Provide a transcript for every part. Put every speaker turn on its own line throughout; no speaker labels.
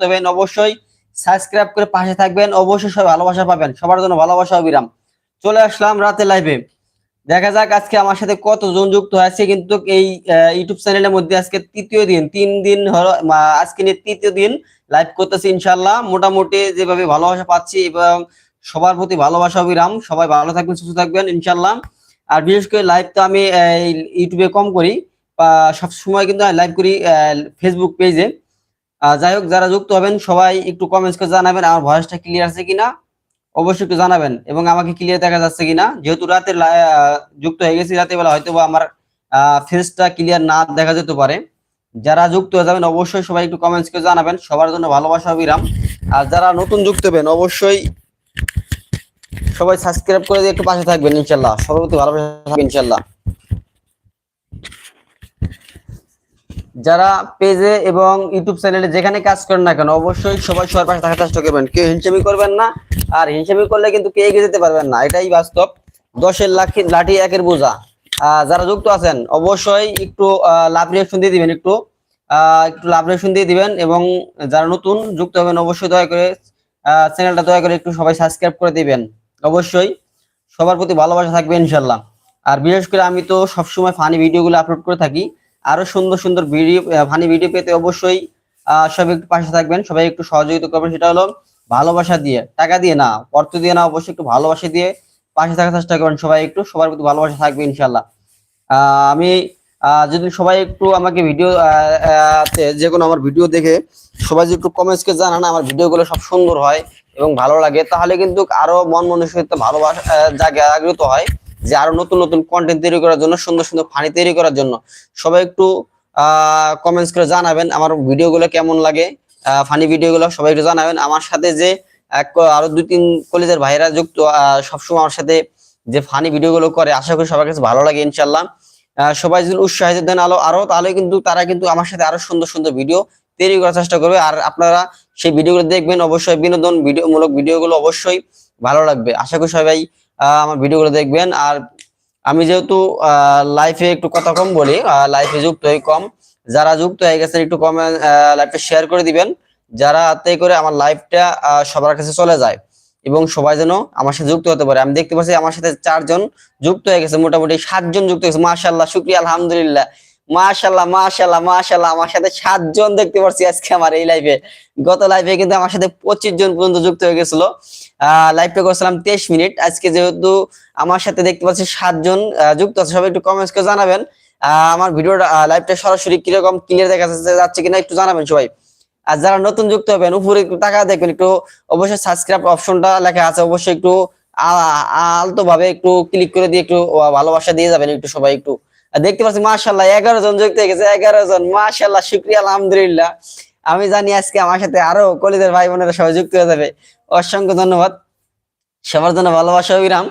যুক্ত অবশ্যই সাবস্ক্রাইব করে পাশে থাকবেন, অবশ্যই সবাই ভালোবাসা পাবেন, সবার জন্য ভালোবাসা অবিরাম চলে আসলাম রাতে লাইভে দেখা যাক আজকে আমার সাথে কতজন যুক্ত হয়েছে কিন্তু এই ইউটিউব চ্যানেলের মধ্যে আজকে তৃতীয় দিন, তিন দিন হলো আজকে নিয়ে তৃতীয় দিন লাইভ করতেছি ইনশাল্লাহ মোটামুটি যেভাবে ভালোবাসা পাচ্ছি এবং সবার প্রতি ভালোবাসা অবিরাম সবাই ভালো থাকবেন, সুস্থ থাকবেন ইনশাল্লাহ আর বিশেষ করে লাইভ তো আমি ইউটিউবে কম করি সব সময় কিন্তু লাইভ করি ফেসবুক পেজে যাই হোক, যারা যুক্ত হবেন, সবাই একটু কমেন্টস করে জানাবেন, আমার ভয়েসটা ক্লিয়ার আছে কিনা? অবশ্যই একটু জানাবেন, এবং আমাকে ক্লিয়ার দেখা যাচ্ছে কিনা? যেহেতু রাতে যুক্ত হয়ে গেছি রাতে বেলা হয়তো বা আমার ফেসটা ক্লিয়ার না দেখা যেতে পারে। যারা যুক্ত হয়ে যাবেন, অবশ্যই সবাই একটু কমেন্টস করে জানাবেন। সবার জন্য ভালোবাসা, অবিরাম। আর যারা নতুন যুক্ত হবেন, অবশ্যই সবাই সাবস্ক্রাইব করে দিয়ে একটু পাশে থাকবেন, ইনশাল্লাহ। প্রতি ভালোবাসা থাকবেন ইনশাল্লাহ। যারা পেজে এবং ইউটিউব চ্যানেলে যেখানে কাজ করেন না কেন, অবশ্যই সবাই সবার পাশে থাকার চেষ্টা করবেন। কেউ হিংসামি করবেন না, আর হিংসামি করলে কিন্তু কেউ এগিয়ে যেতে পারবেন না। এটাই বাস্তব। দশের লাঠি লাঠি একের বোঝা। যারা যুক্ত আছেন, অবশ্যই একটু লাভ রিয়াকশন দিয়ে দিবেন একটু। একটু লাভ রিয়াকশন দিয়ে দিবেন এবং যারা নতুন যুক্ত হবেন, অবশ্যই দয়া করে চ্যানেলটা দয়া করে একটু সবাই সাবস্ক্রাইব করে দিবেন। অবশ্যই সবার প্রতি ভালোবাসা থাকবে ইনশাল্লাহ আর বিশেষ করে আমি তো সবসময় ফানি ভিডিওগুলো আপলোড করে থাকি। আরও সুন্দর সুন্দর ভিডিও ফানি ভিডিও পেতে অবশ্যই সবাই একটু পাশে থাকবেন, সবাই একটু সহযোগিতা করবেন, সেটা হলো ভালোবাসা দিয়ে, টাকা দিয়ে না, অর্থ দিয়ে না, অবশ্যই একটু ভালোবাসা দিয়ে পাশে থাকার চেষ্টা করবেন সবাই একটু, সবার প্রতি ভালোবাসা থাকবে ইনশাল্লাহ আমি যদি সবাই একটু আমাকে ভিডিও যে কোনো আমার ভিডিও দেখে, সবাই যদি একটু কমেন্টস কে জানান, আমার ভিডিওগুলো সব সুন্দর হয় এবং ভালো লাগে, তাহলে কিন্তু আরও মন মনুষ্যত্ব ভালোবাসা জাগে, জাগ্রত হয়। যে আরও নতুন নতুন কন্টেন্ট তৈরি করার জন্য, সুন্দর সুন্দর ফানি তৈরি করার জন্য, সবাই একটু কমেন্টস করে জানাবেন আমার ভিডিওগুলো কেমন লাগে ফানি ভিডিওগুলো সবাই একটু জানাবেন। আমার সাথে যে আরও দুই তিন কলেজের ভাইরা যুক্ত সবসময় আমার সাথে যে ফানি ভিডিওগুলো করে, আশা করি সবার কাছে ভালো লাগে ইনশাল্লাহ সবাই যদি উৎসাহিত দেন আলো, আরও, তাহলে কিন্তু তারা কিন্তু আমার সাথে আরও সুন্দর সুন্দর ভিডিও তৈরি করার চেষ্টা করবে। আর আপনারা সেই ভিডিওগুলো দেখবেন, অবশ্যই বিনোদন ভিডিও মূলক ভিডিওগুলো অবশ্যই ভালো লাগবে। আশা করি সবাই আমার ভিডিওগুলো দেখবেন। আর আমি যেহেতু লাইফে একটু কথা কম বলি লাইফে যুক্ত হয়ে কম। যারা যুক্ত হয়ে গেছেন, একটু কমে লাইফে শেয়ার করে দিবেন। যারা তাই করে আমার লাইফটা সবার কাছে চলে যায় এবং সবাই যেন আমার সাথে যুক্ত হতে পারে। আমি দেখতে পাচ্ছি আমার সাথে চারজন যুক্ত হয়ে গেছে, মোটামুটি সাতজন যুক্ত হয়েছে মার্শাল্লাহ শুক্রিয়া, আলহামদুলিল্লাহ। মাশাল্লাহ মাশাল্লাহ মাশাল্লাহ আমার সাথে সাতজন দেখতে পাচ্ছি আজকে আমার এই লাইভে গত লাইভে কিন্তু আমার সাথে পঁচিশ জন পর্যন্ত যুক্ত হয়ে গেছিল। লাইভটা করছিলাম তেইশ মিনিট। আজকে যেহেতু আমার সাথে দেখতে পাচ্ছি সাতজন যুক্ত আছে, সবাই একটু কমেন্টস করে জানাবেন। আমার ভিডিওটা লাইভটা সরাসরি কীরকম ক্লিয়ার দেখা যাচ্ছে কিনা একটু জানাবেন সবাই। আর যারা নতুন যুক্ত হবেন, উপরে একটু টাকা দেখবেন, একটু অবশ্যই সাবস্ক্রাইব অপশনটা লেখা আছে, অবশ্যই একটু আলতো ভাবে একটু ক্লিক করে দিয়ে একটু ভালোবাসা দিয়ে যাবেন একটু সবাই একটু। দেখতে পাচ্ছি মাশাল্লাহ এগারো জন যুক্ত হয়ে গেছে এগারো জন। মাশাল্লাহ শুক্রিয়া আলহামদুলিল্লাহ। আমি জানি আজকে আমার সাথে আরও কলিদের ভাই বোনেরা সবাই যুক্ত হয়ে যাবে। অসংখ্য ধন্যবাদ। সবার জন্য ভালোবাসা অবিরাম।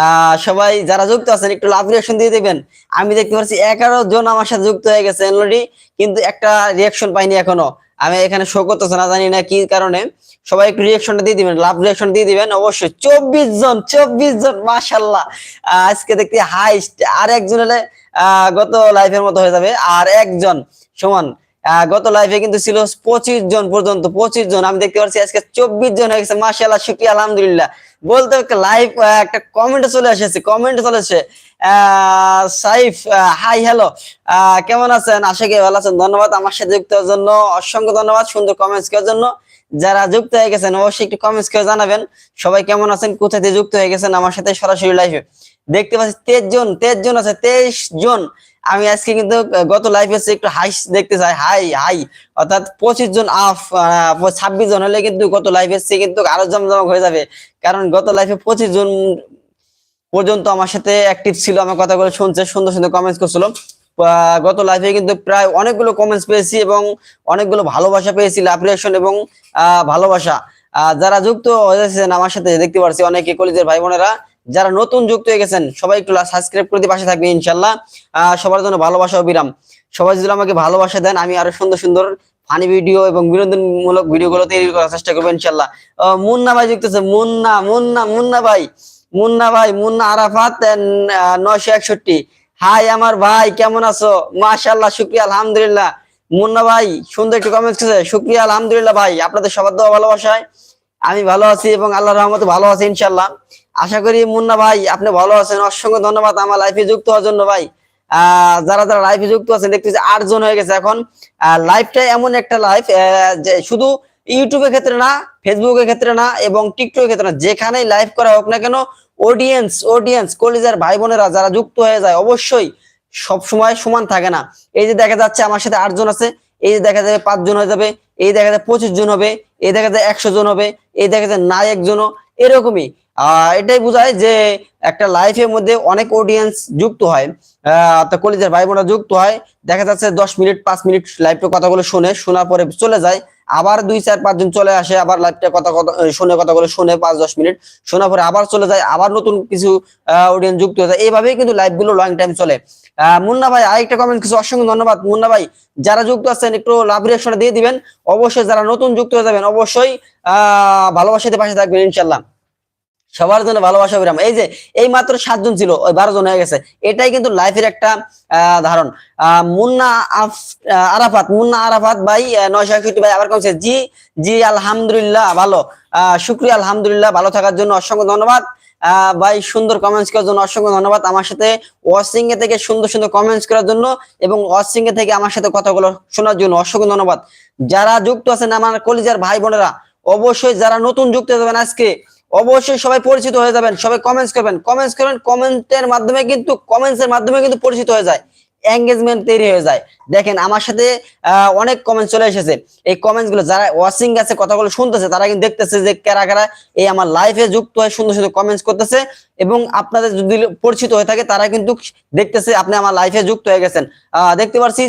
আহ সবাই যারা যুক্ত আছেন একটু লাভ রিয়াকশন দিয়ে দেবেন। আমি দেখতে পাচ্ছি এগারো জন আমার সাথে যুক্ত হয়ে গেছে অলরেডি কিন্তু একটা রিয়াকশন পাইনি এখনও। আমি এখানে শো করতেছে না জানি না কি কারণে। সবাই একটু রিয়াকশনটা দিয়ে দিবেন লাভ রিয়াকশন দিয়ে দিবেন। অবশ্যই চব্বিশ জন চব্বিশ জন মাশাল্লাহ আহ, আজকে দেখতে হাইস্ট আর একজন হলে গত লাইফের মতো হয়ে যাবে। আর একজন সমান গত লাইফে কিন্তু ছিল পঁচিশ জন পর্যন্ত পঁচিশ জন। আমি দেখতে পাচ্ছি আজকে চব্বিশ জন হয়ে গেছে মাশাল্লাহ শুক্রিয়া আলহামদুলিল্লাহ। বলতে লাইভ একটা কমেন্ট চলে এসেছে কমেন্ট চলে আহ, সাইফ হাই হ্যালো কেমন আছেন? আশা করি ভালো আছেন। ধন্যবাদ আমার সাথে যুক্ত হওয়ার জন্য। অসংখ্য ধন্যবাদ সুন্দর কমেন্টস করার জন্য। যারা যুক্ত হয়ে গেছেন অবশ্যই একটু কমেন্টস করে জানাবেন। সবাই কেমন আছেন? কোথা যুক্ত হয়ে গেছেন? আমার সাথে সরাসরি লাইভে দেখতে পাচ্ছি তেইশ জন তেইশ জন আছে, তেইশ জন। আমি আজকে কিন্তু গত লাইফে একটু হাই দেখতে চাই। হাই হাই অর্থাৎ পঁচিশ জন আফ ছাব্বিশ জন হলে কিন্তু গত লাইফে কিন্তু আরও জমজমক হয়ে যাবে। কারণ গত লাইফে পঁচিশ জন পর্যন্ত আমার সাথে অ্যাক্টিভ ছিল, আমার কথাগুলো শুনছে, সুন্দর সুন্দর কমেন্টস করছিল। গত লাইফে কিন্তু প্রায় অনেকগুলো কমেন্টস পেয়েছি এবং অনেকগুলো ভালোবাসা পেয়েছি লাভ এবং ভালোবাসা। যারা যুক্ত হয়েছেন আমার সাথে, দেখতে পাচ্ছি অনেকে কলেজের ভাই বোনেরা যারা নতুন যুক্ত হয়ে গেছেন, সবাই একটু সাবস্ক্রাইব করে দিয়ে পাশে থাকবে ইনশাল্লাহ সবার জন্য ভালোবাসা অবিরাম সবাই যদি আমাকে ভালোবাসা দেন, আমি আরও সুন্দর সুন্দর ফানি ভিডিও এবং বিনোদনমূলক ভিডিও গুলো তৈরি করার চেষ্টা করব ইনশাল্লাহ মুন্না ভাই যুক্ত আছে মুন্না মুন্না মুন্না ভাই। মুন্না ভাই, মুন্না আরাফাত নয়শো একষট্টি। হাই আমার ভাই, কেমন আছো? মাশাল্লাহ শুক্রিয়া, আলহামদুলিল্লাহ। মুন্না ভাই, সুন্দর একটু কমেন্ট করেছে শুক্রিয়া, আলহামদুলিল্লাহ ভাই, আপনাদের সবার দোয়া ভালোবাসায়। আমি ভালো আছি এবং আল্লাহ রহমতে ভালো আছি ইনশাল্লাহ আশা করি মুন্না ভাই আপনি ভালো আছেন। অসংখ্য ধন্যবাদ আমার লাইফে যুক্ত হওয়ার জন্য ভাই। যারা যারা লাইফে যুক্ত আছেন, দেখতেছি আট জন হয়ে গেছে এখন। লাইফটা এমন একটা লাইফ যে শুধু ইউটিউবের ক্ষেত্রে না ফেসবুকের ক্ষেত্রে না, এবং টিকটকের ক্ষেত্রে না, যেখানেই লাইভ করা হোক না কেন অডিয়েন্স অডিয়েন্স কলিজার ভাই বোনেরা যারা যুক্ত হয়ে যায়, অবশ্যই সব সময় সমান থাকে না। এই যে দেখা যাচ্ছে আমার সাথে আটজন আছে, এই যে দেখা যাবে পাঁচজন হয়ে যাবে, এই দেখা যায় পঁচিশ জন হবে, এই দেখা যায় একশো জন হবে, এই দেখা যায় না একজনও এরকমই। এটাই বোঝায় যে একটা লাইফের মধ্যে অনেক অডিয়েন্স যুক্ত হয়। তা কলিজার ভাই বোনরা যুক্ত হয়। দেখা যাচ্ছে দশ মিনিট, পাঁচ মিনিট লাইভটা কথাগুলো শুনে, শোনার পরে চলে যায়। আবার দুই, চার পাঁচজন চলে আসে, আবার লাইভটা কথা শুনে কথাগুলো শুনে পাঁচ, দশ মিনিট। শোনার পরে আবার চলে যায়, আবার নতুন কিছু অডিয়েন্স যুক্ত হয়ে যায়। এইভাবেই কিন্তু লাইভগুলো লং টাইম চলে। মুন্না ভাই, আরেকটা কমেন্ট কিছু অসংখ্য ধন্যবাদ। মুন্না ভাই, যারা যুক্ত আছেন, একটু লাভ রিয়াকশন দিয়ে দিবেন। অবশ্যই যারা নতুন যুক্ত হয়ে যাবেন, অবশ্যই, আহ, ভালোবাসাতে পাশে থাকবেন ইনশাল্লাহ সবার জন্য ভালোবাসা বিরাম এই যে, এই মাত্র সাতজন ছিল, ওই বারো জন হয়ে গেছে। এটাই কিন্তু লাইফের একটা ধারণ। মুন্না আরাফাত মুন্না আরাফাত ভাই নয়শো একষট্টি ভাই আবার কমছে। জি জি, আলহামদুলিল্লাহ, ভালো। শুক্রিয়া, আলহামদুলিল্লাহ, ভালো থাকার জন্য অসংখ্য ধন্যবাদ। ভাই, সুন্দর কমেন্টস করার জন্য অসংখ্য ধন্যবাদ আমার সাথে। ওয়াচিং এ থেকে সুন্দর সুন্দর কমেন্টস করার জন্য এবং ওয়াচিং এ থেকে আমার সাথে কথাগুলো শোনার জন্য অসংখ্য ধন্যবাদ। যারা যুক্ত আছেন আমার কলিজার ভাই বোনেরা অবশ্যই যারা নতুন যুক্ত হবেন আজকে অবশ্যই সবাই পরিচিত হয়ে যাবেন, সবাই কমেন্টস করবেন। কমেন্টস করবেন কমেন্টের মাধ্যমে কিন্তু কমেন্টস এর মাধ্যমে কিন্তু পরিচিত হয়ে যায় এঙ্গেজমেন্ট তৈরি হয়ে যায়। দেখেন, আমার সাথে অনেক কমেন্ট চলে এসেছে। এই কমেন্টসগুলো যারা ওয়াচিং আছে, কথাগুলো শুনতেছে, তারা কিন্তু দেখতেছে যে কারা কারা এই আমার লাইফে যুক্ত হয়ে সুন্দর সুন্দর কমেন্টস করতেছে এবং আপনাদের যদি পরিচিত হয়ে থাকে, তারা কিন্তু দেখতেছে আপনি আমার লাইফে যুক্ত হয়ে গেছেন। দেখতে পাচ্ছি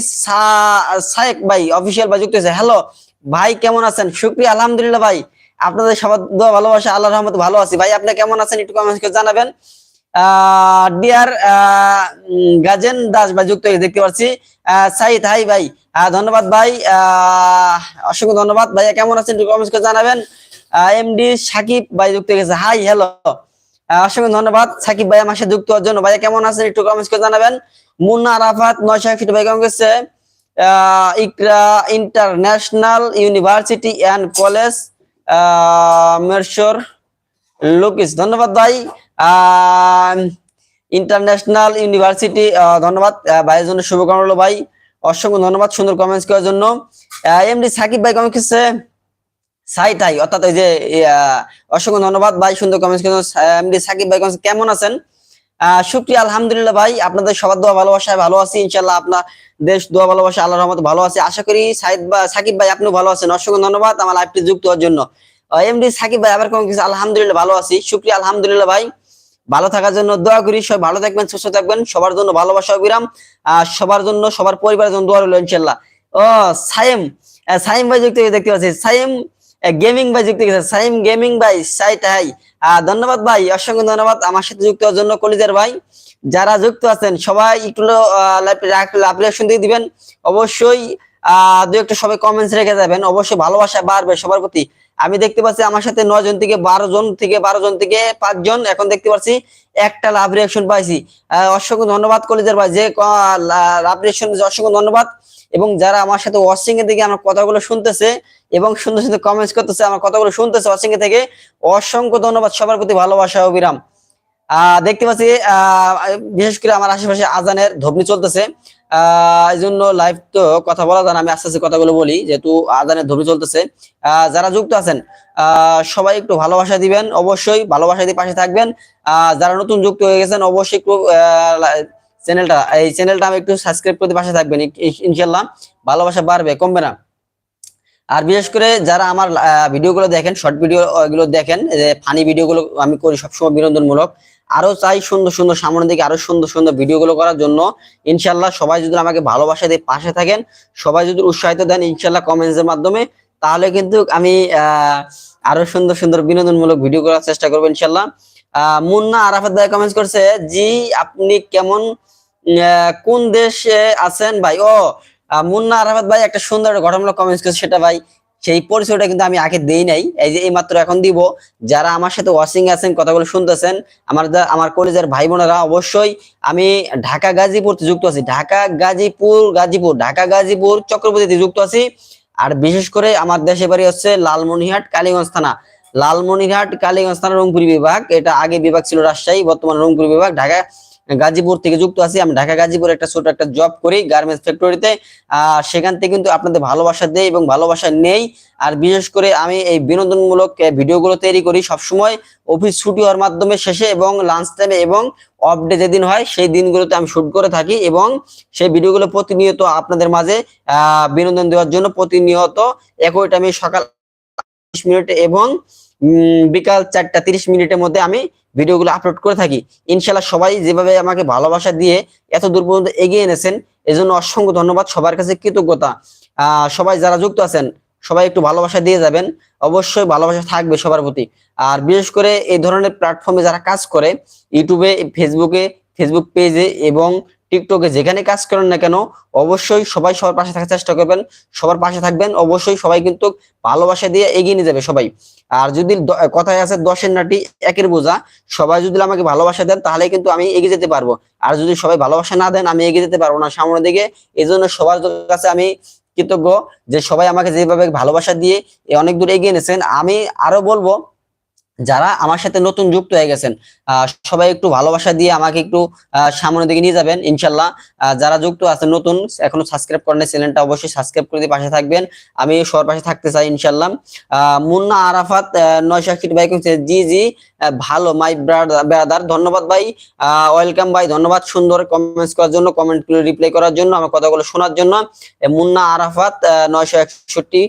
সায়েক ভাই অফিসিয়াল ভাই যুক্ত হয়েছে। হ্যালো ভাই কেমন আছেন? শুক্রিয়া, আলহামদুলিল্লাহ ভাই। আপনাদের সবার দোয়া, ভালোবাসা আল্লাহ রহমত ভালো আছি। ভাই, আপনি কেমন আছেন? একটু কমেন্টস করে জানাবেন। ডিয়ার গাজেন দাস ভাই, যুক্ত হয়ে দেখতে পাচ্ছি। সাইদ হাই ভাই। ধন্যবাদ ভাই। অসংখ্য ধন্যবাদ। ভাইয়া, কেমন আছেন? একটু কমেন্টস করে জানাবেন। এমডি সাকিব ভাই যুক্ত হয়ে গেছে। হাই হ্যালো অসংখ্য ধন্যবাদ। সাকিব ভাই আমার সাথে যুক্ত হওয়ার জন্য। ভাইয়া, কেমন আছেন? একটু কমেন্টস করে জানাবেন। মুন্না আরাফাত, নয়শো একষট্টি ভাই, কেমন গেছে? Iqra international university and college. মেরশোর লুকিস ধন্যবাদ ভাই। ইন্টারন্যাশনাল ইউনিভার্সিটি ধন্যবাদ। ভাইয়ের জন্য শুভকামনা হলো ভাই। অসংখ্য ধন্যবাদ সুন্দর কমেন্টস করার জন্য। এমডি সাকিব ভাই কমেন্ট করছে, সাই তাই। অর্থাৎ ওই যে অসংখ্য ধন্যবাদ ভাই সুন্দর কমেন্টস এমডি সাকিব ভাই কেমন আছেন? শুক্রিয়া, আলহামদুলিল্লাহ ভাই। আপনাদের সবার দোয়া ভালোবাসায় ভালো আছি। ইনশাল্লাহ আপনার দেশ দোয়া ভালোবাসা আল্লাহর রহমতে ভালো আছে। আশা করি সাইদ বা সাকিব ভাই আপনিও ভালো আছেন। অসংখ্য ধন্যবাদ আমার লাইভটি যুক্ত হওয়ার জন্য। এমডি সাকিব ভাই, আবার কেমন কিছু? আলহামদুলিল্লাহ ভালো আছি। শুক্রিয়া, আলহামদুলিল্লাহ ভাই। ভালো থাকার জন্য দোয়া করি। সবাই ভালো থাকবেন, সুস্থ থাকবেন। সবার জন্য ভালোবাসা বিরাম। সবার জন্য, সবার পরিবারের জন্য দোয়া রইল ইনশাল্লাহ ও, সাইম। সাইম ভাই যুক্ত দেখতে পাচ্ছি। সাইম গেমিং ভাই যুক্ত হয়েছে। সাইম গেমিং ভাই সাইট হাই। ধন্যবাদ ভাই, অসংখ্য ধন্যবাদ আমার সাথে যুক্ত হওয়ার জন্য কলিজার ভাই। যারা যুক্ত আছেন, সবাই একটু অ্যাপ্লিকেশন দিয়ে দিবেন। অবশ্যই দু একটা সবাই কমেন্টস রেখে যাবেন। অবশ্যই ভালোবাসা বাড়বে সবার প্রতি। আমি দেখতে পাচ্ছি আমার সাথে নয় জন থেকে বারো জন থেকে বারো জন থেকে পাঁচজন এখন দেখতে পাচ্ছি একটা লাভ রিয়াকশন পাইছি। অসংখ্য ধন্যবাদ কলেজের ভাই। যে লাভ রিয়াকশন অসংখ্য ধন্যবাদ। এবং যারা আমার সাথে ওয়াচিং এর দিকে আমার কথাগুলো শুনতেছে এবং সুন্দর সুন্দর কমেন্টস করতেছে, আমার কথাগুলো শুনতেছে ওয়াচিং এ থেকে। অসংখ্য ধন্যবাদ সবার প্রতি ভালোবাসা ও বিরাম আহ, দেখতে পাচ্ছি বিশেষ করে আমার আশেপাশে আজানের ধবনি চলতেছে। এই জন্য লাইভ তো কথা বলা যায় আমি আস্তে আস্তে কথাগুলো বলি, যেহেতু আজানের ধবনি চলতেছে। আহ, যারা যুক্ত আছেন, আহ, সবাই একটু ভালোবাসা দিবেন, অবশ্যই ভালোবাসা দিয়ে পাশে থাকবেন। আহ, যারা নতুন যুক্ত হয়ে গেছেন, অবশ্যই একটু চ্যানেলটা এই চ্যানেলটা আমি একটু সাবস্ক্রাইব করতে পাশে থাকবেন ইনশাল্লাহ ভালোবাসা বাড়বে, কমবে না। আর বিশেষ করে যারা আমার ভিডিওগুলো দেখেন শর্ট ভিডিও গুলো দেখেন যে ফানি ভিডিওগুলো আমি করি সবসময় বিনোদনমূলক আরও চাই সুন্দর সুন্দর সামনের দিকে আরও সুন্দর সুন্দর ভিডিওগুলো করার জন্য ইনশাল্লাহ সবাই যদি আমাকে ভালোবাসা দিয়ে পাশে থাকেন, সবাই যদি উৎসাহিত দেন ইনশাল্লাহ কমেন্টস এর মাধ্যমে, তাহলে কিন্তু আমি আরও সুন্দর সুন্দর বিনোদনমূলক ভিডিও করার চেষ্টা করব ইনশাল্লাহ মুন্না আরাফাত ভাই কমেন্টস করছে, জি, আপনি কেমন কোন দেশে আছেন ভাই? ও মুন্না আরাফাত ভাই একটা সুন্দর ঘটনামূলক কমেন্টস করছে। সেটা ভাই, সেই পরিচয়টা কিন্তু আমি আগে দেই নাই। এই যে এইমাত্র এখন দিব। যারা আমার সাথে ওয়াশিং আছেন, কথাগুলো শুনতেছেন, আমার আমার কলেজের ভাই বোনেরা অবশ্যই আমি ঢাকা গাজীপুর যুক্ত আছি। ঢাকা গাজীপুর গাজীপুর, ঢাকা গাজীপুর চক্রবর্তীতে যুক্ত আছি। আর বিশেষ করে আমার দেশে বাড়ি হচ্ছে লালমনিরহাট, কালীগঞ্জ থানা। লালমনিরহাট, কালীগঞ্জ থানা রংপুর বিভাগ। এটা আগে বিভাগ ছিল রাজশাহী, বর্তমানে রংপুর বিভাগ, ঢাকা গাজীপুর থেকে যুক্ত আছি। আমি ঢাকা গাজীপুর একটা ছোট একটা জব করি গার্মেন্টস ফ্যাক্টরিতে আর সেখান থেকে কিন্তু আপনাদের ভালোবাসা দেই এবং ভালোবাসা নেই। আর বিশেষ করে আমি এই বিনোদনমূলক ভিডিওগুলো তৈরি করি সবসময়। অফিস ছুটি হওয়ার মাধ্যমে শেষে এবং লাঞ্চ টাইমে এবং অফ ডে যেদিন হয় সেই দিনগুলোতে আমি শুট করে থাকি এবং সেই ভিডিওগুলো প্রতিনিয়ত আপনাদের মাঝে বিনোদন দেওয়ার জন্য প্রতিনিয়ত একই টাইমে সকাল মিনিট এবং বিকাল চারটা তিরিশ মিনিটের মধ্যে আমি ভিডিওগুলো আপলোড করে থাকি। ইনশাল্লাহ সবাই যেভাবে আমাকে ভালোবাসা দিয়ে এত দূর পর্যন্ত এগিয়ে এনেছেন, এজন্য অসংখ্য ধন্যবাদ। সবার কাছে কৃতজ্ঞতা। সবাই যারা যুক্ত আছেন, সবাই একটু ভালোবাসা দিয়ে যাবেন। অবশ্যই ভালোবাসা থাকবে সবার প্রতি। আর বিশেষ করে এই ধরনের প্ল্যাটফর্মে যারা কাজ করে, ইউটিউবে ফেসবুকে ফেসবুক পেজে এবং টিকটকে যেখানে কাজ করেন না কেন, অবশ্যই সবাই সবার পাশে থাকার চেষ্টা করবেন। সবার পাশে থাকবেন, অবশ্যই সবাই কিন্তু ভালোবাসা দিয়ে এগিয়ে নিয়ে যাবে সবাই। আর যদি কথায় আছে দশের নাটি একের বোঝা, সবাই যদি আমাকে ভালোবাসা দেন তাহলে কিন্তু আমি এগিয়ে যেতে পারব। আর যদি সবাই ভালোবাসা না দেন, আমি এগিয়ে যেতে পারব না সামনের দিকে। এই জন্য সবার কাছে আমি কৃতজ্ঞ যে সবাই আমাকে যেভাবে ভালোবাসা দিয়ে অনেক দূর এগিয়ে এনেছেন। আমি আরও বলব যারা আমার সাথে নতুন যুক্ত হয়ে গেছেন সবাই একটু ভালোবাসা দিয়ে আমাকে একটু সামনের দিকে নিয়ে যাবেন, ইনশাল্লাহ। যারা যুক্ত আছেন, নতুন, এখনও সাবস্ক্রাইব করেন চ্যানেলটা অবশ্যই সাবস্ক্রাইব করে দিয়ে পাশে থাকবেন। আমি সবার পাশে থাকতে চাই, ইনশাল্লাহ। মুন্না আরাফাত নয়শো একষট্টি ভাই জি জি ভালো মাই ব্রাদার ধন্যবাদ ভাই। ওয়েলকাম ভাই, ধন্যবাদ সুন্দর কমেন্টস করার জন্য কমেন্ট রিপ্লাই করার জন্য, আমার কথাগুলো শোনার জন্য। মুন্না আরাফাত নয়শো একষট্টি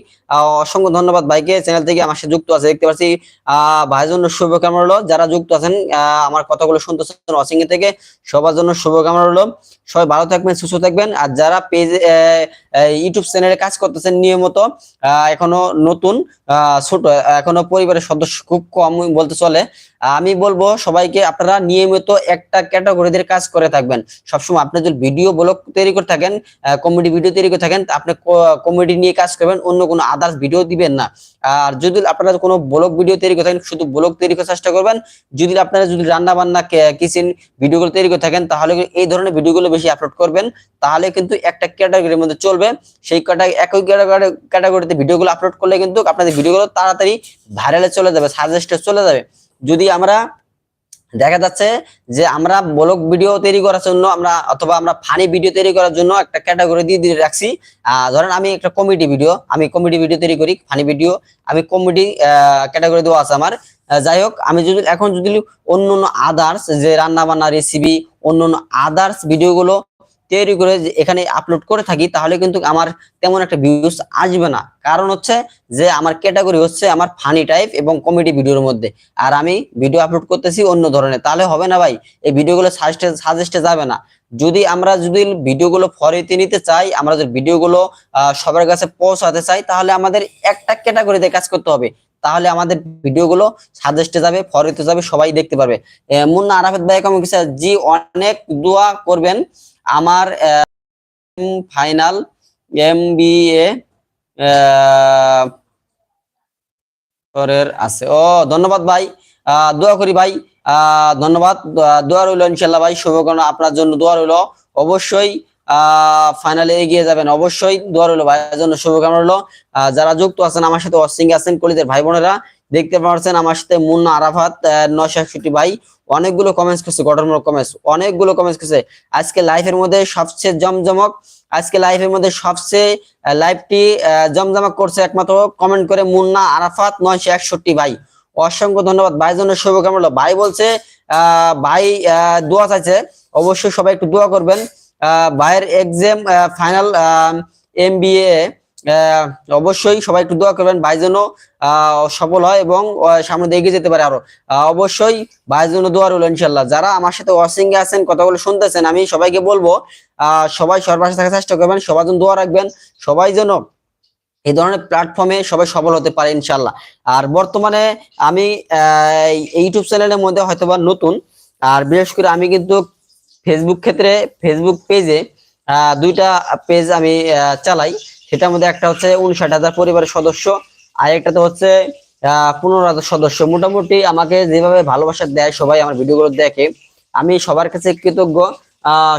অসংখ্য ধন্যবাদ ভাইকে চ্যানেল থেকে আমার সাথে যুক্ত আছে, দেখতে পাচ্ছি। আহ ভাইয়ের জন্য শুভকামনা হলো যারা যুক্ত আছেন আমার কথাগুলো শুনতেছেন অসিঙ্গে থেকে, সবার জন্য শুভকামনা রইল। সবাই ভালো থাকবেন, সুস্থ থাকবেন। আর যারা পেজ ইউটিউব চ্যানেলে কাজ করতেছেন নিয়মিত এখনও নতুন ছোট, এখনও পরিবারের সদস্য খুব কম বলতে চলে, আমি বলব সবাইকে আপনারা নিয়মিত একটা ক্যাটাগরিদের কাজ করে থাকবেন। সবসময় আপনি যদি ভিডিও ব্লগ তৈরি করে থাকেন কমেডি ভিডিও তৈরি করে থাকেন, আপনি কমেডি নিয়ে কাজ করবেন, অন্য কোনো আদার্স ভিডিও দিবেন না। আর যদি আপনারা কোনো ব্লগ ভিডিও তৈরি করে থাকেন, শুধু ব্লগ তৈরি করার চেষ্টা করবেন, যদি আপনারা যদি রান্না বান্না কিচেন ভিডিওগুলো তৈরি করে থাকেন, তাহলে এই ধরনের ভিডিওগুলো বেশি আপলোড করবেন, তাহলে কিন্তু একটা ক্যাটাগরির মধ্যে চলবে। সেই একই ক্যাটাগরিতে ভিডিওগুলো আপলোড করলে কিন্তু আপনাদের ভিডিওগুলো তাড়াতাড়ি ভাইরালে চলে যাবে সাজেস্টে চলে যাবে। যদি আমরা দেখা যাচ্ছে যে আমরা ব্লগ ভিডিও তৈরি করার জন্য, আমরা অথবা আমরা ফানি ভিডিও তৈরি করার জন্য একটা ক্যাটাগরি দিয়ে দিয়ে রাখছি। ধরেন আমি একটা কমেডি ভিডিও আমি কমেডি ভিডিও তৈরি করি ফানি ভিডিও আমি কমেডি ক্যাটাগরি দেওয়া আছে আমার। যাই হোক, আমি যদি, এখন যদি অন্য অন্য আদার্স যে রান্না বান্না রেসিপি অন্য অন্য আদার্স ভিডিওগুলো তৈরি করে এখানে আপলোড করে থাকি, তাহলে কিন্তু আমার তেমন একটা ভিউজ আসবে না। কারণ হচ্ছে যে আমার ক্যাটাগরি হচ্ছে আমার ফানি টাইপ এবং কমেডি ভিডিওর মধ্যে। আর আমি ভিডিও আপলোড করতেছি অন্য ধরনের। তাহলে হবে না ভাই? এই ভিডিওগুলো সাজেস্টে সাজেস্টে যাবে না। যদি আমরা যদি ভিডিওগুলো ফরিতে নিতে চাই, আমরা যদি ভিডিওগুলো সবার কাছে পৌঁছাতে চাই, তাহলে আমাদের একটা ক্যাটাগরিতে কাজ করতে হবে। তাহলে আমাদের ভিডিওগুলো সাজেস্টে যাবে ফরিতে যাবে, সবাই দেখতে পারবে। মুন্না আরাফাত ভাই কেমন কিছু জি, অনেক দোয়া করবেন। আমার ফাইনাল এম বি এ আছে। ও, ধন্যবাদ ভাই। দোয়া করি ভাই। ধন্যবাদ। দোয়া- রইল ইনশাল্লাহ ভাই। শুভকামনা আপনার জন্য দোয়া রইল। অবশ্যই ফাইনালে এগিয়ে যাবেন। অবশ্যই দোয়া রইল, ভাইয়ের জন্য শুভকামনা রইল। যারা যুক্ত আছেন আমার সাথে অসিং আছেন কলিদের ভাই বোনেরা, দেখতে পাচ্ছেন আমার সাথে মুন্না আরাফাত নশো একষট্টি ভাই। অনেকগুলো কমেন্টস করছে, গঠনমূলক কমেন্টস অনেকগুলো কমেন্টস করছে। আজকে লাইফের মধ্যে সবচেয়ে জমজমক, আজকে লাইফের মধ্যে সবচেয়ে লাইভটি জমজমক করছে একমাত্র কমেন্ট করে মুন্না আরাফাত নয়শো একষট্টি ভাই। অসংখ্য ধন্যবাদ, ভাইয়ের জন্য শুভকামনা। ভাই বলছে ভাই দোয়া চাইছে। অবশ্যই সবাই একটু দোয়া করবেন। ভাইয়ের exam final M B A অবশ্যই সবাই একটু দোয়া করবেন, ভাই যেন সফল হয় এবং সামনে এগিয়ে যেতে পারে আরও। অবশ্যই ভাইয়ের জন্য দোয়া রইল ইনশাল্লাহ যারা আমার সাথে ওয়াশিং এ আছেন কথাগুলো শুনতেছেন, আমি সবাইকে বলব সবাই সবার পাশে থাকার চেষ্টা করবেন, সবার জন্য দোয়া রাখবেন, সবাই যেন এই ধরনের প্ল্যাটফর্মে সবাই সফল হতে পারে ইনশাল্লাহ আর বর্তমানে আমি ইউটিউব চ্যানেলের মধ্যে হয়তোবা নতুন, আর বিশেষ করে আমি কিন্তু ফেসবুক ক্ষেত্রে ফেসবুক পেজে দুইটা পেজ আমি চালাই। সেটার মধ্যে একটা হচ্ছে উনষাট হাজার পরিবারের সদস্য, আর একটাতে হচ্ছে পনেরো হাজার সদস্য। মোটামুটি আমাকে যেভাবে ভালোবাসা দেয় সবাই আমার ভিডিওগুলো দেখে, আমি সবার কাছে কৃতজ্ঞ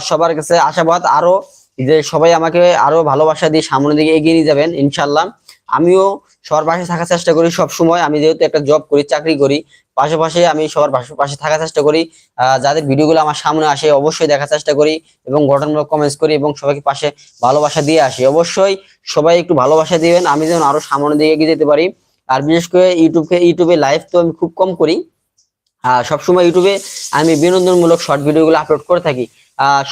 সবার কাছে আশাবাদ। আরও যে সবাই আমাকে আরও ভালোবাসা দিয়ে সামনের দিকে এগিয়ে নিয়ে যাবেন ইনশাল্লাহ আমিও সবার পাশে থাকার চেষ্টা করি সব সময় আমি যেহেতু একটা জব করি, চাকরি করি পাশাপাশি আমি সবার পাশে- থাকার চেষ্টা করি। যাদের ভিডিওগুলো আমার সামনে আসে অবশ্যই দেখার চেষ্টা করি এবং গঠনমূলক কমেন্টস করি এবং সবাইকে পাশে ভালোবাসা দিয়ে আসি। অবশ্যই সবাই একটু ভালোবাসা দিবেন, আমি যেন আরও সামনের দিকে এগিয়ে যেতে পারি। আর বিশেষ করে ইউটিউবে ইউটিউবে লাইভ তো আমি খুব কম করি। সবসময় ইউটিউবে আমি বিনোদনমূলক শর্ট ভিডিওগুলো আপলোড করে থাকি।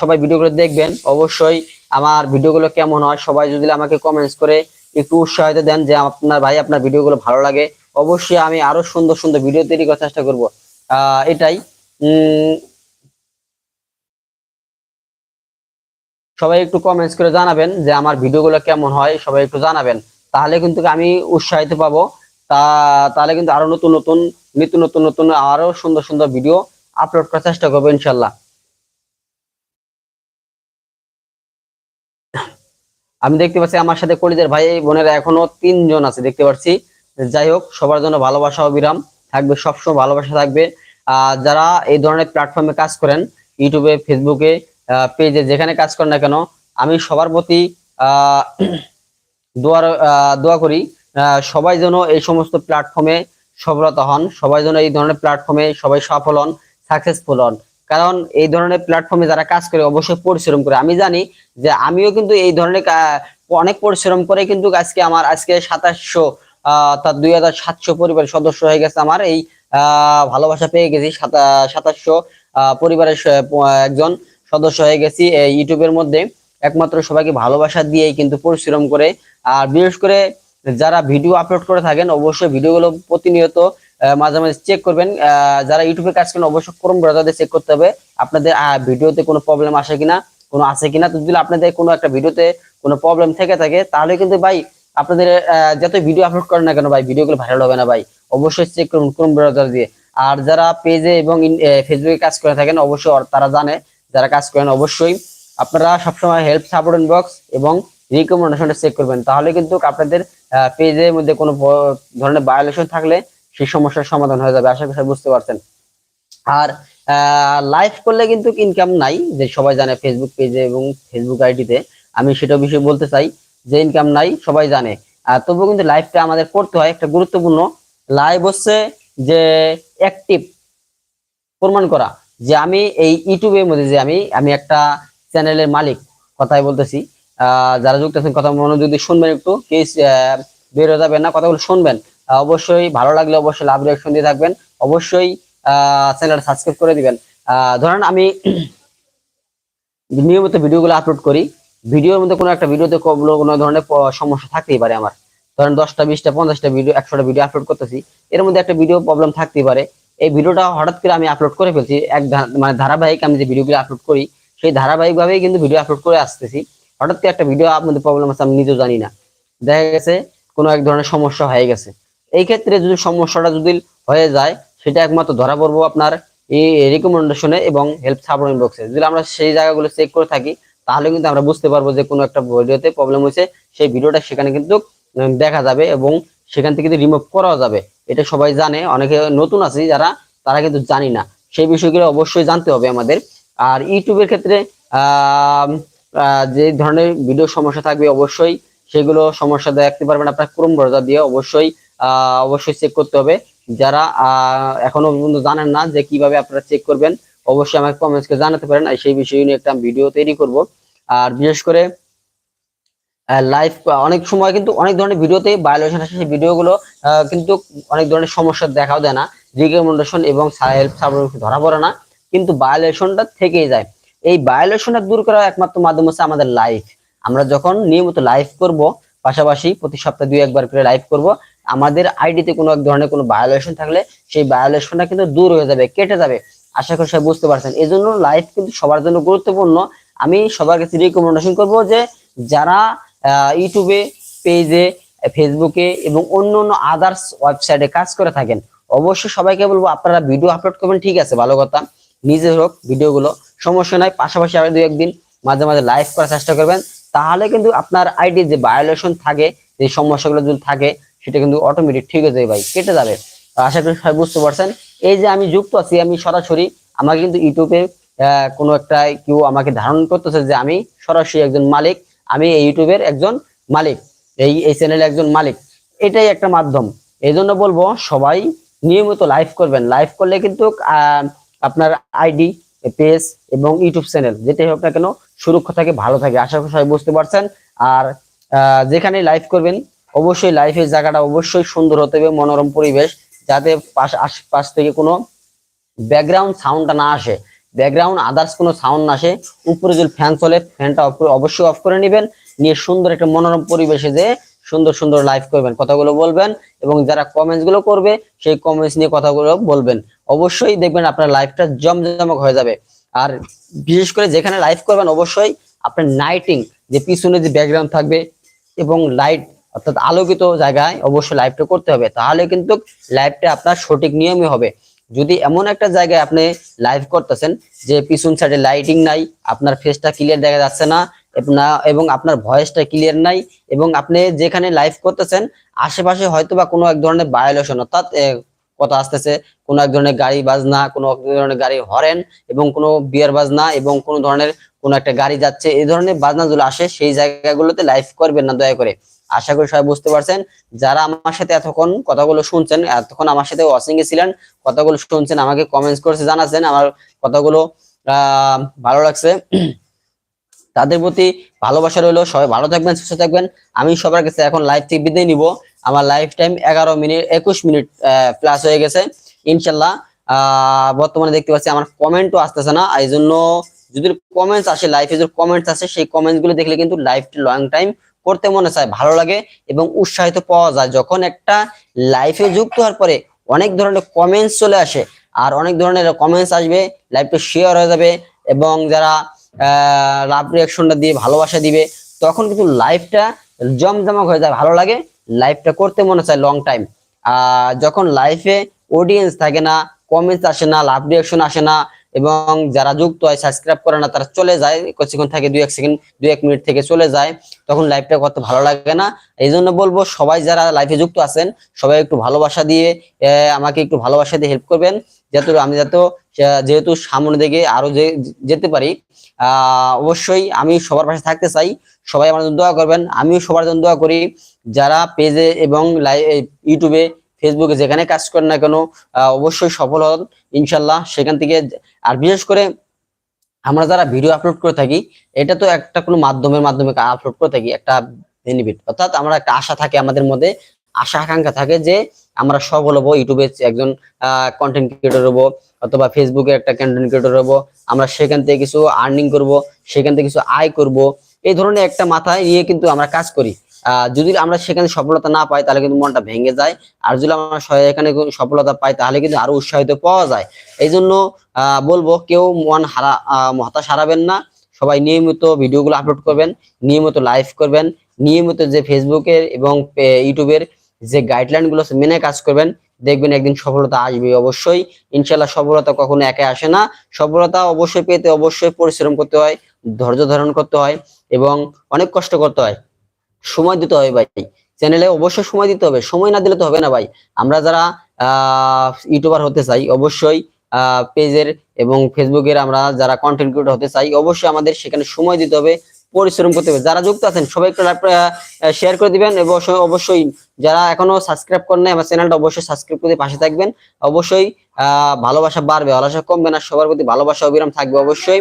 সবাই ভিডিওগুলো দেখবেন। অবশ্যই আমার ভিডিওগুলো কেমন হয়, সবাই যদি আমাকে কমেন্টস করে একটু উৎসাহিত দেন যে আপনার ভাই আপনার ভিডিওগুলো ভালো লাগে অবশ্যই আমি আরও সুন্দর সুন্দর ভিডিও তৈরি করার চেষ্টা করব। এটাই। সবাই একটু কমেন্টস করে জানাবেন যে আমার ভিডিওগুলো কেমন হয়, সবাই একটু জানাবেন। তাহলে কিন্তু আমি উৎসাহিত পাবো। তা, তাহলে কিন্তু আরও নতুন নতুন, নিত্য নতুন নতুন, আরও সুন্দর সুন্দর ভিডিও আপলোড করার চেষ্টা করব, ইনশাল্লাহ। আমি দেখতে পাচ্ছি আমার সাথে কলিদের ভাই, বোনেরা এখনও তিনজন আছে, দেখতে পাচ্ছি। যাই হোক, সবার জন্য ভালোবাসা অবিরাম, থাকবে সবসময় ভালোবাসা থাকবে। যারা এই ধরনের প্ল্যাটফর্মে কাজ করেন ইউটিউবে ফেসবুকে পেজে যেখানে কাজ করেন না কেন, আমি সবার প্রতি দোয়ার দোয়া করি সবাই যেন এই সমস্ত প্ল্যাটফর্মে সফলতা হন, সবাই যেন এই ধরনের প্ল্যাটফর্মে সবাই সফল হন সাকসেসফুল হন। কারণ এই ধরনের প্ল্যাটফর্মে যারা কাজ করে, অবশ্যই পরিশ্রম করে। আমি জানি যে আমিও কিন্তু এই ধরনের অনেক পরিশ্রম করে কিন্তু আজকে আমার, আজকে সাতাশশো তার দুই হাজার সাতশো পরিবারের সদস্য হয়ে গেছে আমার। এই ভালোবাসা পেয়ে গেছি। সাতা- সাতাশশো পরিবারের একজন সদস্য হয়ে গেছি ইউটিউবের মধ্যে। একমাত্র সবাইকে ভালোবাসা দিয়েই কিন্তু পরিশ্রম করে। আর বিশেষ করে যারা ভিডিও আপলোড করে থাকেন, অবশ্যই ভিডিওগুলো প্রতিনিয়ত মাঝে মাঝে চেক করবেন। যারা ইউটিউবে কাজ করেন, অবশ্যই ক্রম ব্রাউজারে চেক করতে হবে। আপনাদের ভিডিওতে কোনো প্রবলেম আসে কিনা, কোনো আছে কিনা। যদি আপনাদের কোনো একটা ভিডিওতে কোনো প্রবলেম থেকে থাকে, তাহলে কিন্তু ভাই আপনাদের আহ, যত ভিডিও আপলোড করেন না কেন ভাই ভিডিওগুলো ভাইরাল হবে না ভাই। অবশ্যই চেক করুন ক্রোম ব্রাউজার দিয়ে। আর যারা পেজে এবং ফেসবুকে কাজ করে থাকেন অবশ্যই তারা জানে যারা কাজ করেন অবশ্যই আপনারা সবসময় হেল্প সাপোর্ট ইনবক্স এবং রিকমেন্ডেশনটা চেক করবেন। তাহলে কিন্তু আপনাদের পেজের মধ্যে কোনো ধরনের ভায়োলেশন থাকলে সেই সমস্যার সমাধান হয়ে যাবে। আশা করি বুঝতে পারছেন। আর লাইভ করলে কিন্তু ইনকাম নাই যে সবাই জানে ফেসবুক পেজে এবং ফেসবুক আইডিতে আমি সেটা বিষয়ে বলতে চাই যে ইনকাম নাই, সবাই জানে। আর তবুও কিন্তু লাইভটা আমাদের করতে হয় একটা গুরুত্বপূর্ণ। লাইভ হচ্ছে যে অ্যাক্টিভ প্রমাণ করা। যে আমি এই ইউটিউবের মধ্যে যে আমি আমি একটা চ্যানেলের মালিক, কথাই বলতেছি। যারা যুক্ত আছেন, কথা মনোযোগ দিয়ে শুনবেন একটু। কেস বের হয়ে যাবেন না, কথাগুলো শুনবেন। অবশ্যই ভালো লাগলে অবশ্যই লাভ রিয়াকশন দিয়ে থাকবেন। অবশ্যই চ্যানেলটা সাবস্ক্রাইব করে দিবেন। ধরেন আমি নিয়মিত ভিডিওগুলো আপলোড করি। ভিডিওর মধ্যে কোনো একটা ভিডিওতে কোনো ধরনের সমস্যা থাকতেই পারে আমার। ধরেন দশটা, বিশটা, পঞ্চাশটা ভিডিও, একশোটা ভিডিও আপলোড করতেছি, এর মধ্যে একটা ভিডিও প্রবলেম থাকতেই পারে। এই ভিডিওটা হঠাৎ করে আমি আপলোড করে ফেলছি, এক মানে ধারাবাহিক আমি যে ভিডিওগুলো আপলোড করি, সেই ধারাবাহিক ভাবেই কিন্তু ভিডিও আপলোড করে আসতেছি। হঠাৎ করে একটা ভিডিও আপনাদের প্রবলেম আছে, আমি নিজেও জানি না। দেখা গেছে, কোনো এক ধরনের সমস্যা হয়ে গেছে। এই ক্ষেত্রে যদি সমস্যাটা যদি হয়ে যায়, সেটা একমাত্র ধরা পড়ব আপনার এই রিকমেন্ডেশনে এবং হেল্প সাপোর্ট ইনবক্সে যদি আমরা সেই জায়গাগুলো চেক করে থাকি তাহলে কিন্তু আমরা বুঝতে পারব যে কোনো একটা ভিডিওতে প্রবলেম হয়েছে। সেই ভিডিওটা সেখানে কিন্তু দেখা যাবে এবং সেখান থেকে কিন্তু রিমুভ করাও যাবে। এটা সবাই জানে, অনেকে নতুন আছে যারা, তারা কিন্তু জানি না। সেই বিষয়গুলো অবশ্যই জানতে হবে আমাদের। আর ইউটিউবের ক্ষেত্রে যে ধরনের ভিডিও সমস্যা থাকবে অবশ্যই, সেগুলো সমস্যা দেখতে পারবেন আপনার ক্রোম ব্রাউজার দিয়ে। অবশ্যই অবশ্যই চেক করতে হবে। যারা এখনও পর্যন্ত জানেন না যে কীভাবে আপনারা চেক করবেন অবশ্যই আমাকে কমেন্টসকে জানাতে পারেন। আর সেই বিষয় নিয়ে একটা ভিডিও তৈরি করব। আর বিশেষ করে লাইভ অনেক সময় কিন্তু অনেক ধরনের ভিডিওতে ভায়োলেশন আসে। সেই ভিডিওগুলো কিন্তু অনেক ধরনের সমস্যা দেখাও দেয় না। রিকমেন্ডেশন এবং হেল্প সাপোর্ট ধরা পড়ে না। কিন্তু ভায়োলেশনটা থেকেই যায়। এই ভায়োলেশনটা দূর করার একমাত্র মাধ্যম হচ্ছে আমাদের লাইভ আমরা যখন নিয়মিত লাইভ করব, পাশাপাশি প্রতি সপ্তাহে দুই একবার করে লাইভ করব, আমাদের আইডিতে কোনো এক ধরনের কোনো ভায়োলেশন থাকলে সেই ভায়োলেশনটা কিন্তু দূর হয়ে যাবে, কেটে যাবে। আশা করি সবাই বুঝতে পারছেন। এই জন্য লাইভ কিন্তু সবার জন্য গুরুত্বপূর্ণ। আমি সবার কাছে রিকমেন্ডেশন করব যে, যারা ইউটিউবে পেজে ফেসবুকে এবং অন্য অন্য আদার্স ওয়েবসাইটে কাজ করে থাকেন, অবশ্যই সবাইকে বলব আপনারা ভিডিও আপলোড করবেন, ঠিক আছে, ভালো কথা। নিজের হোক ভিডিওগুলো সমস্যা নাই, পাশাপাশি আবার দু একদিন মাঝে মাঝে লাইভ করার চেষ্টা করবেন। তাহলে কিন্তু আপনার আইডি যে ভায়োলেশন থাকে, যে সমস্যাগুলো যদি থাকে, সেটা কিন্তু অটোমেটিক ঠিক হয়ে যাবে ভাই, কেটে যাবে। আশা করি সবাই বুঝতে পারছেন। এই যে আমি যুক্ত আছি, আমি সরাসরি আমাকে কিন্তু ইউটিউবে কোনো একটা কেউ আমাকে ধারণ করতেছে যে আমি সরাসরি একজন মালিক, আমি এই ইউটিউবের একজন মালিক, এই এই চ্যানেলের একজন মালিক। এটাই একটা মাধ্যম। এই জন্য বলব, সবাই নিয়মিত লাইভ করবেন। লাইভ করলে কিন্তু আপনার আইডি পেজ এবং ইউটিউব চ্যানেল যেটাই হোক না কেন, সুরক্ষা থাকে, ভালো থাকে। আশা করি সবাই বুঝতে পারছেন। আর যেখানে লাইভ করবেন, অবশ্যই লাইভের জায়গাটা অবশ্যই সুন্দর হতে হবে, মনোরম পরিবেশ। যাতে পাশ আশপাশ থেকে কোনো ব্যাকগ্রাউন্ড সাউন্ডটা না আসে। ব্যাকগ্রাউন্ড আদার্স কোনো সাউন্ড না আসে। উপরে যদি ফ্যান চলে ফ্যানটা অফ করে অবশ্যই অফ করে নেবেন। নিয়ে সুন্দর একটা মনোরম পরিবেশে যে সুন্দর সুন্দর লাইভ করবেন, কথাগুলো বলবেন এবং যারা কমেন্টসগুলো করবে, সেই কমেন্টস নিয়ে কথাগুলো বলবেন। অবশ্যই দেখবেন আপনার লাইফটা জমজমক হয়ে যাবে। আর বিশেষ করে যেখানে লাইভ করবেন, অবশ্যই আপনার নাইটিং যে পিছনে যে ব্যাকগ্রাউন্ড থাকবে এবং লাইট অর্থাৎ আলোকিত জায়গায় অবশ্যই লাইভটা করতে হবে। তাহলে কিন্তু লাইভটা আপনার সঠিক নিয়মে হবে। যদি এমন একটা জায়গায় আপনি লাইভ করতেছেন যে পিছন সাইডে লাইটিং নাই, আপনার ফেসটা ক্লিয়ার দেখা যাচ্ছে না এবং আপনার ভয়েসটা ক্লিয়ার নাই, এবং আপনি যেখানে লাইভ করতেছেন, আশেপাশে হয়তো বা কোনো এক ধরনের ভায়োলেশন অর্থাৎ কথা আসতেছে, কোনো এক ধরনের গাড়ি বাজনা, কোনো এক ধরনের গাড়ি হরেন এবং কোনো বিয়ার বাজনা, এবং কোনো ধরনের, কোনো একটা গাড়ি যাচ্ছে, এই ধরনের বাজনাগুলো আসে, সেই জায়গাগুলোতে লাইভ করবেন না, দয়া করে। আশা করি সবাই বুঝতে পারছেন। যারা আমার সাথে এতক্ষণ কথাগুলো শুনছেন, এতক্ষণ আমার সাথে ওয়াচিং এ ছিলেন, কথাগুলো শুনছেন, আমাকে কমেন্টস করেছে, জানাচ্ছেন, আমার কথাগুলো ভালো লাগছে। তাদের প্রতি ভালোবাসা রইল। সবাই ভালো থাকবেন, সুস্থ থাকবেন। আমি সবার কাছে এখন লাইভ থেকে বিদায় নিব। আমার লাইফ টাইম এগারো মিনিট, একুশ মিনিট প্লাস হয়ে গেছে। ইনশাল্লাহ বর্তমানে দেখতে পাচ্ছি আমার কমেন্টও আসতেছে না। এই জন্য যদি কমেন্টস আসে লাইফে যদি কমেন্টস আসে, সেই কমেন্টসগুলো দেখলে কিন্তু লাইফটা লং টাইম করতে মনে চায়, ভালো লাগে এবং উৎসাহিত পাওয়া যায়। যখন একটা লাইফে যুক্ত হওয়ার পরে অনেক ধরনের কমেন্টস চলে আসে আর অনেক ধরনের কমেন্টস আসবে লাইফটা শেয়ার হয়ে যাবে এবং যারা লাভ রিয়াকশনটা দিয়ে ভালোবাসা দিবে, তখন কিন্তু লাইফটা জমজমক হয়ে যায়, ভালো লাগে লাইফটা করতে মনে চায় লং টাইম যখন লাইফে অডিয়েন্স থাকে না কমেন্টস আসে না লাভ রিয়াকশন আসে না এবং যারা যুক্ত হয় সাবস্ক্রাইব করে না, তারা চলে যায়। কিছুক্ষণ থাকে, দুই এক সেকেন্ড দুই এক মিনিট থেকে চলে যায়। তখন লাইফটা করতে ভালো লাগে না। এই জন্য বলব, সবাই যারা লাইফে যুক্ত আছেন, সবাই একটু ভালোবাসা দিয়ে আমাকে একটু ভালোবাসা দিয়ে হেল্প করবেন। যেহেতু আমি যাতে যেহেতু সামনে দিকে আরও যে, যেতে পারি অবশ্যই আমি সবার পাশে থাকতে চাই। সবাই আমার জন্য দোয়া করবেন। আমিও সবার জন্য দোয়া করি। যারা পেজে এবং ইউটিউবে ফেসবুকে যেখানে কাজ করেন না কেন অবশ্যই সফল হন, ইনশাল্লাহ। সেখান থেকে আর বিশেষ করে আমরা যারা ভিডিও আপলোড করে থাকি, এটা তো একটা কোনো মাধ্যমের মাধ্যমে আপলোড করে থাকি, একটা বেনিফিট অর্থাৎ আমরা একটা আশা থাকে আমাদের মধ্যে, আশা আকাঙ্ক্ষা থাকে যে আমরা সফল হব ইউটিউবে একজন কন্টেন্ট ক্রিয়েটর হব, অথবা ফেসবুকে একটা কন্টেন্ট ক্রিয়েটর হব। আমরা সেখান থেকে কিছু আর্নিং করব, সেখান থেকে কিছু আয় করব। এই ধরনের একটা মাথায় নিয়ে কিন্তু আমরা কাজ করি। যদি আমরা সেখানে সফলতা না পাই, তাহলে কিন্তু মনটা ভেঙে যায়। আর যদি আমরা এখানে সফলতা পাই, তাহলে কিন্তু আরও উৎসাহিত পাওয়া যায়। এই জন্য বলব, কেউ মন হারা হতাশ হারাবেন না। সবাই নিয়মিত ভিডিওগুলো আপলোড করবেন, নিয়মিত লাইভ করবেন, নিয়মিত যে ফেসবুকের এবং ইউটিউবের যে গাইডলাইনগুলো মেনে কাজ করবেন। দেখবেন একদিন সফলতা আসবে অবশ্যই। ইনশাল্লাহ সফলতা কখনো একা আসে না। সফলতা অবশ্যই পেতে অবশ্যই পরিশ্রম করতে হয়, ধৈর্য ধারণ করতে হয় এবং অনেক কষ্ট করতে হয়। সময় দিতে হবে ভাই। চ্যানেলে অবশ্যই সময় দিতে হবে। সময় না দিলে তো হবে না ভাই। আমরা যারা ইউটিউবার হতে চাই, অবশ্যই পেজের এবং ফেসবুকের আমরা যারা কন্টেন্ট ক্রিয়েটর হতে চাই, অবশ্যই আমাদের সেখানে সময় দিতে হবে। পরিশ্রম করতে হবে। যারা যুক্ত আছেন সবাই একটু শেয়ার করে দিবেন এবং অবশ্যই- যারা এখনও সাবস্ক্রাইব করেন আমার চ্যানেলটা অবশ্যই সাবস্ক্রাইব করে পাশে থাকবেন। অবশ্যই ভালোবাসা বাড়বে, ভালোবাসা কমবে না, সবার প্রতি ভালোবাসা, অবিরাম থাকবে অবশ্যই।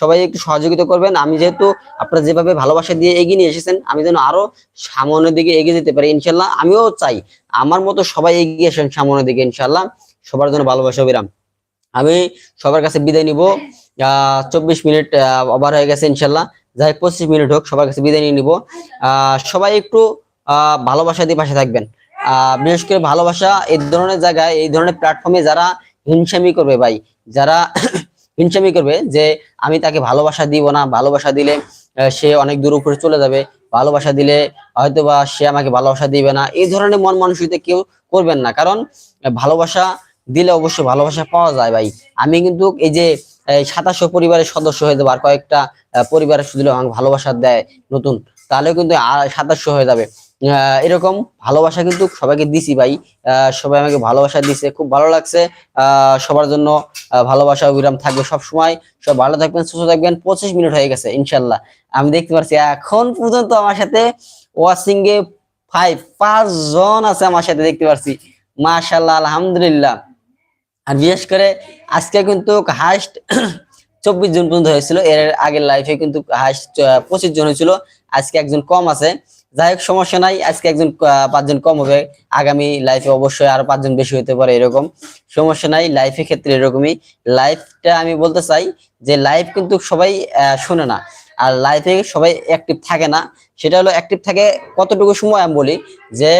সবাই একটু সহযোগিতা করবেন। আমি যেহেতু আপনারা যেভাবে ভালোবাসা দিয়ে এগিয়ে নিয়ে এসেছেন, আমি যেন আরও সামনের দিকে এগিয়ে যেতে পারি ইনশাল্লাহ আমিও চাই, আমার মতো সবাই এগিয়ে আসেন সামনের দিকে ইনশাল্লাহ সবার জন্য ভালোবাসা, অবিরাম। আমি সবার কাছে বিদায় নিব। চব্বিশ মিনিট ওভার হয়ে গেছে ইনশাল্লাহ যাই পঁচিশ মিনিট হোক, সবার কাছে বিদায় নিয়ে নিব। সবাই একটু ভালোবাসা দিয়ে পাশে থাকবেন। বিশেষ করে ভালোবাসা এই ধরনের জায়গায়, এই ধরনের প্ল্যাটফর্মে যারা হিংসামি করবে ভাই, যারা হিংসামি করবে যে আমি তাকে ভালোবাসা দিব না, ভালোবাসা দিলে সে অনেক দূর উপরে চলে যাবে। ভালোবাসা দিলে হয়তো বা সে আমাকে ভালোবাসা দিবে না। এই ধরনের মন মানসিকতা কেউ করবেন না। কারণ ভালোবাসা দিলে অবশ্যই ভালোবাসা পাওয়া যায় ভাই। আমি কিন্তু এই যে সাতাশশো পরিবারের সদস্য হয়ে যাব আর কয়েকটা পরিবারের শুধু আমাকে ভালোবাসা দেয় নতুন, তাহলে কিন্তু সাতাশশো হয়ে যাবে। এরকম ভালোবাসা কিন্তু সবাইকে দিছি ভাই। সবাই আমাকে ভালোবাসা দিছে, খুব ভালো লাগছে। সবার জন্য ভালোবাসা, অবিরাম থাকবে সব সময়। সব ভালো থাকবেন, সুস্থ থাকবেন, পঁচিশ মিনিট হয়ে গেছে, ইনশাল্লাহ। আমি দেখতে পাচ্ছি এখন পর্যন্ত আমার সাথে ওয়াচিং এ ফাইভ পাঁচ জন আছে আমার সাথে দেখতে পাচ্ছি মাশাল্লাহ, আলহামদুলিল্লাহ। আর বিশেষ করে আজকে কিন্তু হাইস্ট চব্বিশ জন পর্যন্ত হয়েছিল। এর আগের লাইফে কিন্তু হাইস্ট পঁচিশ জন হয়েছিল। আজকে একজন কম আছে। যাই হোক, সমস্যা নাই। আজকে একজন পাঁচজন কম হবে। আগামী লাইফে অবশ্যই আরও পাঁচজন বেশি হতে পারে এরকম। সমস্যা নাই লাইফের ক্ষেত্রে এরকমই। লাইফটা আমি বলতে চাই যে লাইফ কিন্তু সবাই শোনে না। আর লাইফে সবাই অ্যাক্টিভ থাকে না। সেটা হলো অ্যাক্টিভ থাকে কতটুকু সময় আমি বলি যে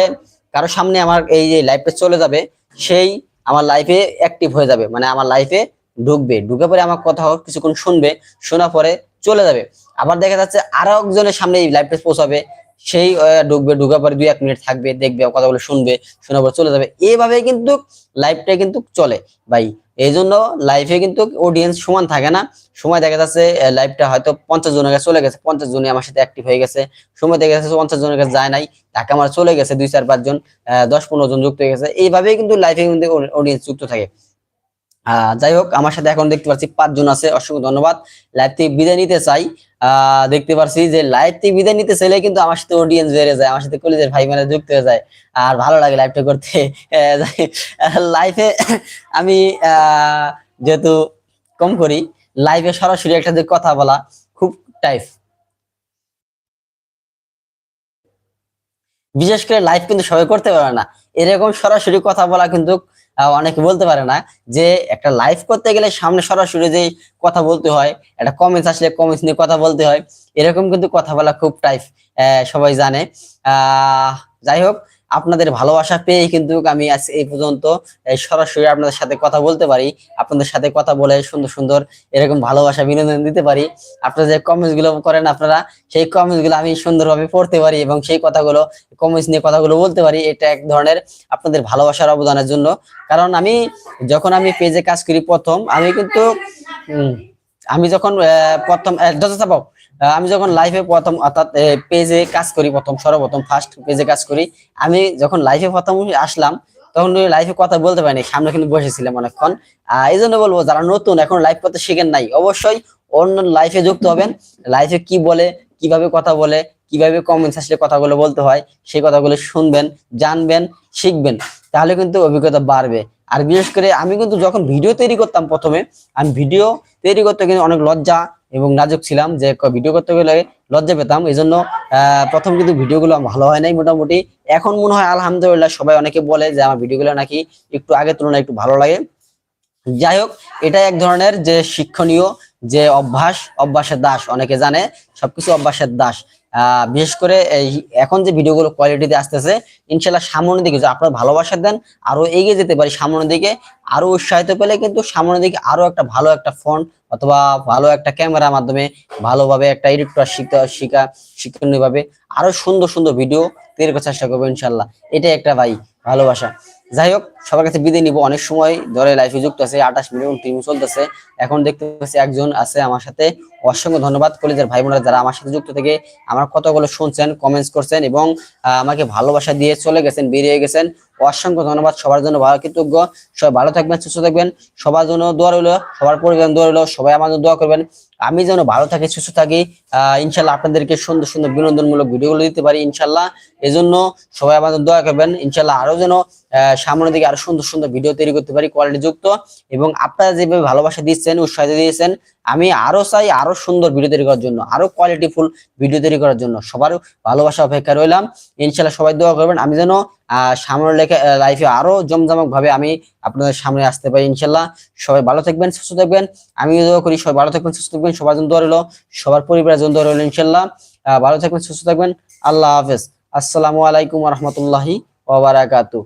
কারও সামনে আমার এই যে লাইফটা চলে যাবে, সেই আমার লাইফে অ্যাক্টিভ হয়ে যাবে মানে আমার লাইফে ঢুকবে। ঢুকে পরে আমার কথা হোক, কিছুক্ষণ শুনবে শোনা পরে চলে যাবে। আবার দেখা যাচ্ছে আরও একজনের সামনে এই লাইফটা পৌঁছাবে। সেই ঢুকবে, ঢুকার পরে দুই এক মিনিট থাকবে, দেখবে কথাগুলো শুনবে শোনার পর চলে যাবে। এইভাবে কিন্তু লাইফটা কিন্তু চলে ভাই। এই জন্য লাইফে কিন্তু অডিয়েন্স সমান থাকে না। সময় দেখা যাচ্ছে লাইফটা হয়তো পঞ্চাশ জনের কাছে চলে গেছে, পঞ্চাশ জনে আমার সাথে অ্যাক্টিভ হয়ে গেছে। সময় দেখা যাচ্ছে পঞ্চাশ জনের কাছে যায় নাই, তাকে আমার চলে গেছে দুই, চার পাঁচ জন দশ, পনেরো জন যুক্ত হয়ে গেছে। এইভাবেই কিন্তু লাইফে কিন্তু অডিয়েন্স যুক্ত থাকে। যাই হোক আমার সাথে এখন দেখতে পাচ্ছি পাঁচজন আছে। অসংখ্য ধন্যবাদ। লাইভ থেকে বিদায় নিতে চাই। আহ, দেখতে পাচ্ছি যে লাইভ থেকে বিদায় নিতে চাইলে কিন্তু আমার সাথে অডিয়েন্স বেড়ে যায় আমার সাথে কলেজের ভাই মানে যুক্ত হয়ে যায়। আর ভালো লাগে লাইভটা করতে। লাইফে আমি যেহেতু কম করি লাইভে সরাসরি একটা যে কথা বলা খুব টাইপ বিশেষ করে লাইভ কিন্তু সবাই করতে পারে না। এরকম সরাসরি কথা বলা কিন্তু আহ, অনেকে বলতে পারে না যে একটা লাইভ করতে গেলে সামনে সরাসরি যে কথা বলতে হয়, একটা কমেন্টস আসলে কমেন্টস নিয়ে কথা বলতে হয়, এরকম কিন্তু কথা বলা খুব টাইপ সবাই জানে। আহ, যাই হোক আপনাদের ভালোবাসা পেয়ে কিন্তু আমি আজ এই পর্যন্ত সরাসরি আপনাদের সাথে কথা বলতে পারি। আপনাদের সাথে কথা বলে সুন্দর সুন্দর এরকম ভালোবাসা বিনোদন দিতে পারি। আপনারা যে কমেন্টসগুলো করেন আপনারা, সেই কমেন্টসগুলো আমি সুন্দরভাবে পড়তে পারি এবং সেই কথাগুলো কমেন্টস নিয়ে কথাগুলো বলতে পারি। এটা এক ধরনের আপনাদের ভালোবাসার অবদানের জন্য। কারণ আমি যখন আমি পেজে কাজ করি প্রথম, আমি কিন্তু আমি যখন প্রথম চাপাও। আমি যখন লাইফে প্রথম, অর্থাৎ পেজে কাজ করি প্রথম, সর্বপ্রথম ফার্স্ট পেজে কাজ করি, আমি যখন লাইফে প্রথম আসলাম, তখন লাইভে কথা বলতে পারিনি, সামনে কিন্তু বসেছিলাম অনেকক্ষণ। এই জন্য বলব, যারা নতুন, এখন লাইফ করতে শিখেন নাই, অবশ্যই অন্য লাইফে যুক্ত হবেন। লাইফে কি বলে, কীভাবে কথা বলে, কীভাবে কমেন্টস আসলে কথাগুলো বলতে হয়, সেই কথাগুলো শুনবেন, জানবেন, শিখবেন, তাহলে কিন্তু অভিজ্ঞতা বাড়বে। আর বিশেষ করে আমি কিন্তু যখন ভিডিও তৈরি করতাম প্রথমে, আমি ভিডিও তৈরি করতে কিন্তু অনেক লজ্জা এবং নাজুক ছিলাম যে ভিডিও করতে গেলে লজ্জা পেতাম। এই জন্য প্রথম কিন্তু ভিডিওগুলো ভালো হয় নাই মোটামুটি। এখন মনে হয় আলহামদুলিল্লাহ সবাই অনেকে বলে যে আমার ভিডিওগুলো নাকি একটু আগের তুলনায় একটু ভালো লাগে। যাই হোক এটা এক ধরনের যে শিক্ষণীয় যে অভ্যাস, অভ্যাসের দাস অনেকে জানে, সবকিছু অভ্যাসের দাস। বিশেষ করে এখন যে ভিডিওগুলো কোয়ালিটিতে আসতেছে ইনশাল্লাহ সামনের দিকে যদি আপনারা ভালোবাসা দেন, আরও এগিয়ে যেতে পারি সামনের দিকে। আরও উৎসাহিত পেলে কিন্তু সামনের দিকে আরও একটা ভালো একটা ফোন অথবা ভালো একটা ক্যামেরার মাধ্যমে ভালোভাবে একটা এডিটর শিখা শিখা শিক্ষণীয়ভাবে আরও সুন্দর সুন্দর ভিডিও তৈরি করার চেষ্টা করব ইনশাল্লাহ। এটাই একটা ভাই ভালোবাসা। যাই হোক সবার কাছে বিদায় নিব। অনেক সময় ধরে লাইফে যুক্ত আছে, আঠাশ মিনিট টিম চলতেছে। এখন দেখতে পাচ্ছি একজন আছে আমার সাথে। অসংখ্য ধন্যবাদ কলেজের ভাই বোনেরা যারা আমার সাথে যুক্ত থেকে আমার কথাগুলো শুনছেন কমেন্টস করছেন এবং আমাকে ভালোবাসা দিয়ে চলে গেছেন, বেরিয়ে গেছেন। অসংখ্য ধন্যবাদ, সবার জন্য ভালো কৃতজ্ঞ। সবাই ভালো থাকবেন, সুস্থ থাকবেন। সবার জন্য দোয়া রইল, সবার পরিবার দোয়া রইল, সবাই আমার জন্য দোয়া করবেন। আমি যেন ভালো থাকি, সুস্থ থাকি, আহ, ইনশাল্লাহ আপনাদেরকে সুন্দর সুন্দর বিনোদনমূলক ভিডিওগুলো দিতে পারি ইনশাল্লাহ। এজন্য সবাই আমাদের দোয়া করবেন। ইনশাল্লাহ আরও যেন সামনের দিকে আরও সুন্দর সুন্দর ভিডিও তৈরি করতে পারি কোয়ালিটি যুক্ত। এবং আপনারা যেভাবে ভালোবাসা দিচ্ছেন উৎসাহ দিয়েছেন, আমি আরও চাই আরও সুন্দর ভিডিও তৈরি করার জন্য, আরও কোয়ালিটিফুল ভিডিও তৈরি করার জন্য। সবার ভালোবাসা অপেক্ষা রইলাম। ইনশাল্লাহ সবাই দোয়া করবেন, আমি যেন, আহ, সামনের লেখা লাইফে আরও জমজমক ভাবে আমি আপনাদের সামনে আসতে পারি ইনশাল্লাহ সবাই ভালো থাকবেন, সুস্থ থাকবেন। আমি দোয়া করি, সবাই ভালো থাকবেন, সুস্থ থাকবেন, সবার জন্য দোয়া রইল, সবার পরিবারের জন্য দোয়া রইল ইনশাল্লাহ ভালো থাকবেন, সুস্থ থাকবেন। আল্লাহ হাফেজ। আসসালামু আলাইকুম রহমতুল্লাহি ওবারাকাতু